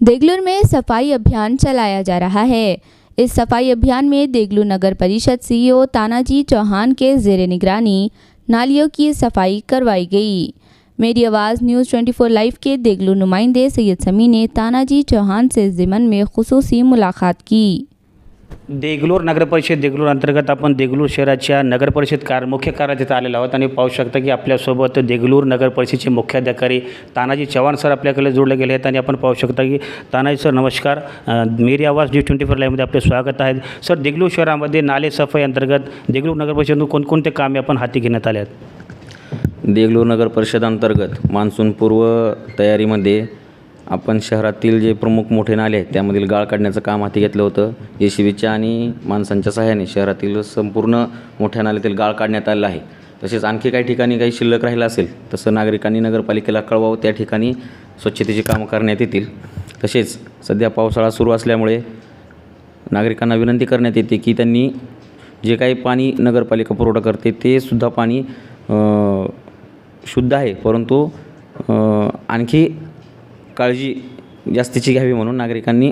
देगलूर में सफ़ाई अभियान चलाया जा रहा है। इस सफ़ाई अभियान में देगलू नगर परिषद सीईओ तानाजी चौहान के जेर निगरानी, नालियों की सफ़ाई करवाई गई। मेरी आवाज़ न्यूज़ 24 लाइव के देगलू नुमाइंदे सैयद समी ने तानाजी चौहान से ज़िमन में खसूसी मुलाकात की। देगलूर नगरपरिषद देगलूर अंतर्गत आपण देगलूर शहराच्या नगरपरिषद कार मुख्य कार्यालयात इथं आलेलो आहोत. आणि पाहू शकता की आपल्यासोबत देगलूर नगरपरिषदेचे मुख्याधिकारी तानाजी चव्हाण सर आपल्याकडे जोडले गेले आहेत. आणि आपण पाहू शकता की तानाजी सर नमस्कार. मेरी आवाज न्यूज ट्वेंटी फोर लाईव्हमध्ये आपले स्वागत आहे. सर देगलूर शहरामध्ये नाले सफाई अंतर्गत देगलूर नगरपरिषदेतून कोणकोणते कामे आपण हाती घेण्यात आले आहेत? देगलूर नगर परिषद अंतर्गत मान्सूनपूर्व तयारीमध्ये आपण शहरातील जे प्रमुख मोठे नाले आहेत त्यामधील गाळ काढण्याचं काम हाती घेतलं होतं. जेसीबीच्या आणि माणसांच्या सहाय्याने शहरातील संपूर्ण मोठ्या नाल्यातील गाळ काढण्यात आलेलं आहे. तसेच आणखी काही ठिकाणी काही शिल्लक राहिलं असेल तसं नागरिकांनी नगरपालिकेला कळवावं त्या ठिकाणी स्वच्छतेची कामं करण्यात येतील. तसेच सध्या पावसाळा सुरू असल्यामुळे नागरिकांना विनंती करण्यात येते की त्यांनी जे काही पाणी नगरपालिका पुरवठा करते ते सुद्धा पाणी शुद्ध आहे. परंतु आणखी काळजी जास्तीची घ्यावी म्हणून नागरिकांनी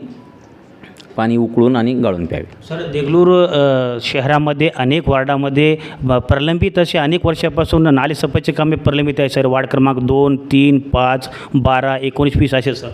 पाणी उकळून आणि गाळून प्यावे. सर देगलूर शहरामध्ये अनेक वार्डामध्ये प्रलंबित असे अनेक वर्षापासून नाले सफाईचे कामे प्रलंबित आहे सर. वार्ड क्रमांक दोन तीन पाच बारा एकोणीस वीस असे सर.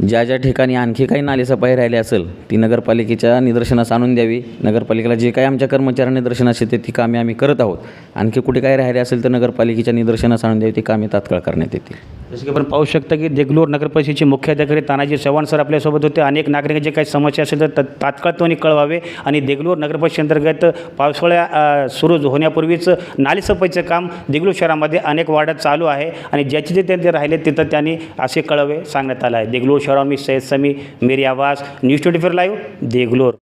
ज्या ज्या ठिकाणी आणखी काही नालेसफाई राहिली असेल ती नगरपालिकेच्या निदर्शनास आणून द्यावी. नगरपालिकेला जे काही आमच्या कर्मचाऱ्यांना निदर्शनास येते ती कामे आम्ही करत आहोत. आणखी कुठे काही राहिले असेल तर नगरपालिकेच्या निदर्शनास आणून द्यावी ती कामे तात्काळ करण्यात येतील. जसं की आपण पाहू शकता की देगलूर नगरपरिषदेचे मुख्याधिकारी तानाजी चव्हाण सर आपल्यासोबत होते. अनेक नागरिकांचे काही समस्या असेल तर त- तात्काळ त्यांनी कळवावे आणि देगलूर नगरपरिषदेअंतर्गत पावसाळ्या सुरू होण्यापूर्वीच नाली सफाईचं काम देगलूर शहरामध्ये अनेक वार्डात चालू आहे आणि ज्याचे जे त्यांचे राहिले तिथं त्यांनी असे कळवे सांगण्यात आलं आहे. देगलूर शहरावर मी सैयद समी मेरी आवाज news twenty four live Degloor.